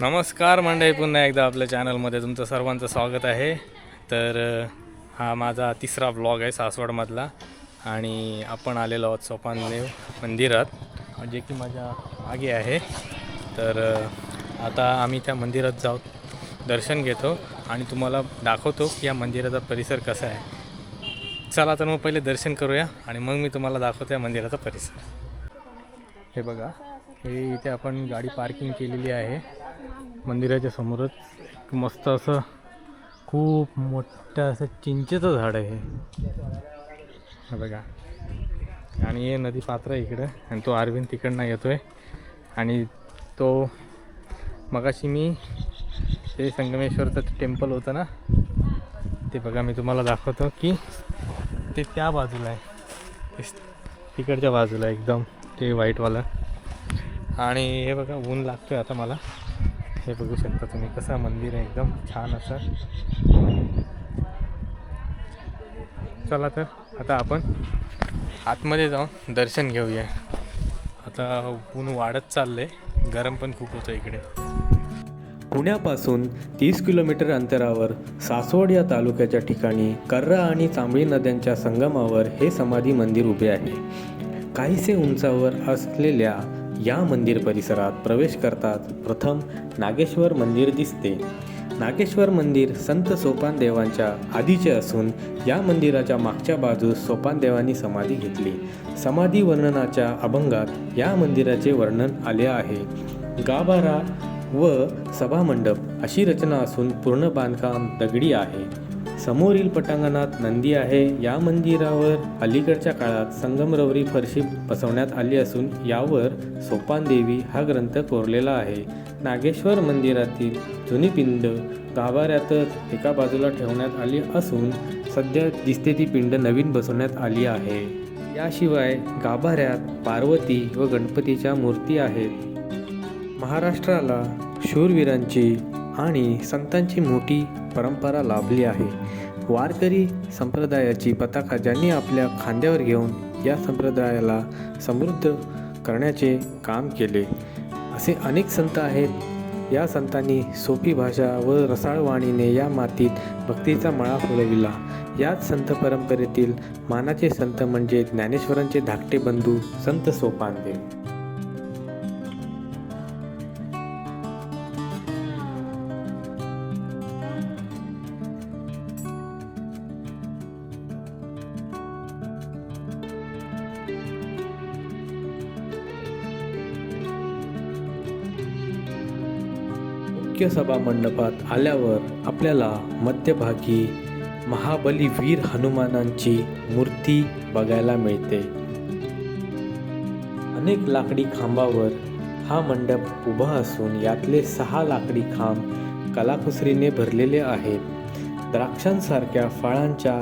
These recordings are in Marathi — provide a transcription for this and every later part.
नमस्कार मंडळी पुन्हा एकदा आपल्या चॅनलमध्ये तुमचं सर्वांचं स्वागत आहे. तर हा माझा तिसरा ब्लॉग आहे सासवडमधला आणि आपण आलेलो आहोत सोपानदेव मंदिरात जे की माझ्या मागे आहे. तर आता आम्ही त्या मंदिरात जाऊ दर्शन घेतो आणि तुम्हाला दाखवतो की या मंदिराचा परिसर कसा आहे. चला तर मग पहिले दर्शन करूया आणि मग मी तुम्हाला दाखवतो या मंदिराचा परिसर. हे बघा हे इथे आपण गाडी पार्किंग केलेली आहे. मंदिराच्या समोरच एक मस्त असं खूप मोठं असं चिंचेचं झाड आहे हे. बघा. आणि हे नदी पात्र आहे इकडं. आणि तो अरविंद तिकडनं येतो आहे आणि तो मगाशी मी ते संगमेश्वरचं टेम्पल होतं ना ते बघा मी तुम्हाला दाखवतो की ते त्या बाजूला आहे. तिकडच्या बाजूला एकदम ते व्हाईटवालं आणि हे बघा ऊन लागतो आहे आता मला. हे बघू शकता तुम्ही कसं मंदिर आहे एकदम छान असं. चला तर आता आपण आतमध्ये जाऊन दर्शन घेऊया. आता ऊन वाढत चाललंय गरम पण खूप होतं इकडे. पुण्यापासून तीस किलोमीटर अंतरावर सासवड या तालुक्याच्या ठिकाणी कर्रा आणि चांबळी नद्यांच्या संगमावर हे समाधी मंदिर उभे आहे. काहीसे उंचावर असलेल्या या मंदिर परिसरात प्रवेश करतात प्रथम नागेश्वर मंदिर दिसते. नागेश्वर मंदिर संत सोपान देवांच्या आधीचे असून या मंदिराच्या मागच्या बाजूस सोपान देवांनी समाधी घेतली. समाधी वर्णनाच्या अभंगात या मंदिराचे वर्णन आले आहे. गाभारा व सभामंडप अशी रचना असून पूर्ण बांधकाम दगडी आहे. समोरील पटांगणात नंदी आहे. या मंदिरावर अलीकडच्या काळात संगमरवरी फरशी बसवण्यात आली असून यावर सोपानदेवी हा ग्रंथ कोरलेला आहे. नागेश्वर मंदिरातील जुनी पिंड गाभाऱ्यातच एका बाजूला ठेवण्यात आली असून सध्या दिसते ती पिंड नवीन बसवण्यात आली आहे. याशिवाय गाभाऱ्यात पार्वती व गणपतीच्या मूर्ती आहेत. महाराष्ट्राला शूरवीरांची आणि संतांची मोठी परंपरा लाभली आहे. वारकरी संप्रदायाची पताका ज्यांनी आपल्या खांद्यावर घेऊन या संप्रदायाला समृद्ध करण्याचे काम केले. असे अनेक संत आहेत. या संतांनी सोपी भाषा व रसाळ वाणीने या मातीत भक्तीचा मळा फुलविला. याच संत परंपरेतील मानाचे संत म्हणजे ज्ञानेश्वरांचे धाकटे बंधू संत सोपानदेव. मुख्य सभा मंडपात आल्यावर आपल्याला मध्यभागी महाबली वीर हनुमानांची मूर्ती बघायला मिळते. अनेक लाकडी खांबावर हा मंडप उभा असून यातले सहा लाकडी खांब कलाकुसरीने भरलेले आहेत. द्राक्षांसारख्या फळांच्या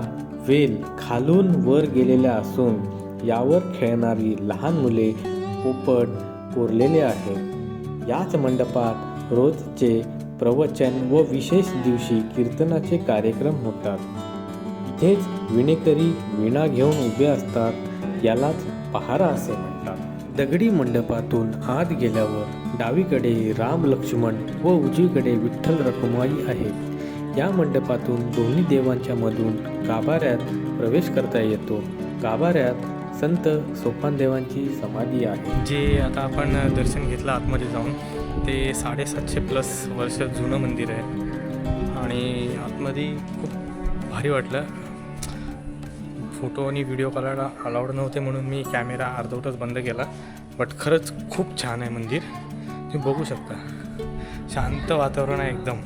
वेल खालून वर गेलेल्या असून यावर खेळणारी लहान मुले पोपट कोरलेले आहेत. याच मंडपात रोजचे प्रवचन व विशेष दिवशी कीर्तनाचे कार्यक्रम होतात. इथेच विणेकरी विणा घेऊन उभे असतात यालाच पहारा असे म्हणतात. दगडी मंडपातून आत गेल्यावर डावीकडे राम लक्ष्मण व उजवीकडे विठ्ठल रखुमाई आहेत. या मंडपातून दोन्ही देवांच्या मधून गाभाऱ्यात प्रवेश करता येतो. गाभाऱ्यात संत सोपानदेवांची समाधी आहे. जे आता आपण दर्शन घेतलं आतमध्ये जाऊन ते साडेसातशे प्लस वर्ष जुनं मंदिर आहे. आणि आतमध्ये खूप भारी वाटलं. फोटो आणि व्हिडिओ करायला अलाउड नव्हते म्हणून मी कॅमेरा अर्धवटच बंद केला. बट खरंच खूप छान आहे मंदिर. तुम्ही बघू शकता. शांत वातावरण आहे एकदम.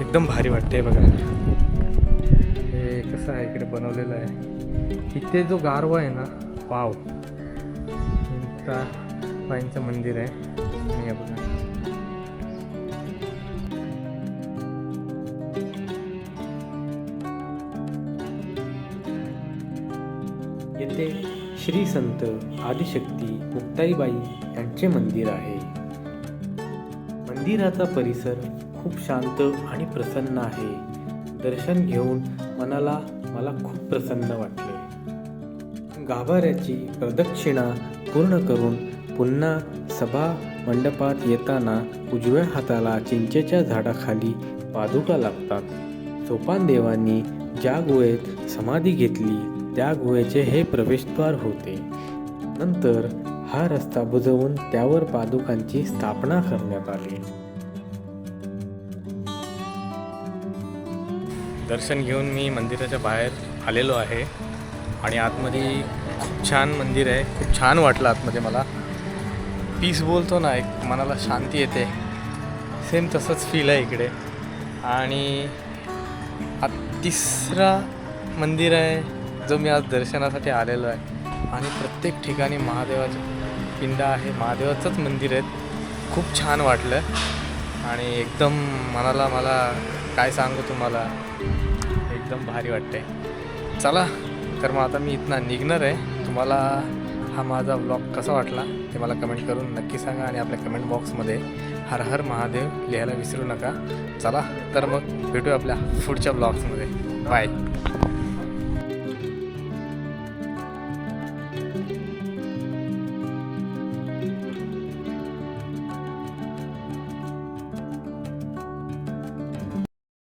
एकदम भारी वाटते बघा हे कसं आहे इकडे बनवलेलं आहे. इथे जो गारवा आहे ना पाव बाईंचं मंदिर आहे. बघा. येथे श्री संत आदिशक्ती मुक्ताईबाई यांचे मंदिर आहे. मंदिराचा परिसर खूप शांत आणि प्रसन्न आहे. दर्शन घेऊन मनाला मला खूप प्रसन्न वाटले. गाभाऱ्याची प्रदक्षिणा पूर्ण करून पुन्हा सभा मंडपात येताना उजव्या हाताला चिंचेच्या झाडाखाली पादुका लागतात. सोपान देवांनी ज्या गुहेत समाधी घेतली त्या गुहेचे हे प्रवेशद्वार होते. नंतर हा रस्ता बुजवून त्यावर पादुकांची स्थापना करण्यात आली. दर्शन घेऊन मी मंदिराच्या बाहेर आलेलो आहे. आणि आतमध्ये खूप छान मंदिर आहे. खूप छान वाटलं आतमध्ये मला. पीस बोलतो ना एक मनाला शांती येते. सेम तसंच फील आहे इकडे. आणि हा तिसरा मंदिर आहे जो मी आज दर्शनासाठी आलेलो आहे. आणि प्रत्येक ठिकाणी महादेवाचं पिंड आहे. महादेवाचंच मंदिर आहे. खूप छान वाटलं. आणि एकदम मनाला मला काय सांगू तुम्हाला? एकदम भारी वाटते चला तर मग आता मी इथनं निघणार आहे. तुम्हाला हा माझा ब्लॉग कसा वाटला ते मला कमेंट करून नक्की सांगा आणि आपल्या कमेंट बॉक्समध्ये हर हर महादेव लिहायला विसरू नका. चला तर मग भेटूया आपल्या पुढच्या ब्लॉग्समध्ये बाय